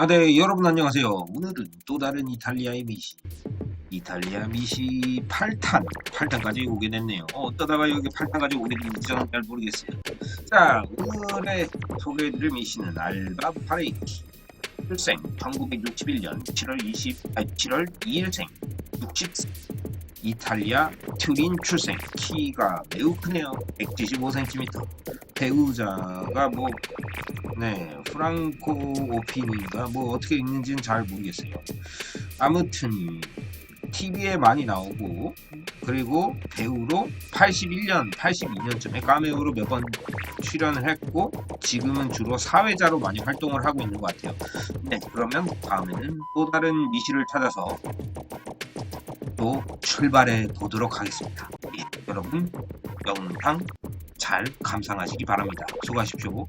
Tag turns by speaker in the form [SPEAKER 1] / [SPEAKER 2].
[SPEAKER 1] 아, 네, 여러분 안녕하세요. 오늘은 또 다른 이탈리아의 미시. 이탈리아 미시 8탄, 8탄까지 오게 됐네요. 어, 어떠다가 여기 8탄까지 오게 됐는지 저는 잘 모르겠어요. 자, 오늘의 소개해드릴 미시는 알바 파레이키. 출생 1961년 7월 20, 아니 7월 2일생 60세 이탈리아 튜린 출생 키가 매우 크네요 175cm 배우자가 뭐 네, 프랑코 오피니가 뭐 어떻게 읽는지는 잘 모르겠어요. 아무튼 TV에 많이 나오고 그리고 배우로 81년, 82년쯤에 까메오로 몇 번 출연을 했고 지금은 주로 사회자로 많이 활동을 하고 있는 것 같아요. 네, 그러면 다음에는 또 다른 미시를 찾아서 또 출발해 보도록 하겠습니다. 예, 여러분 영상 잘 감상하시기 바랍니다. 수고하십시오.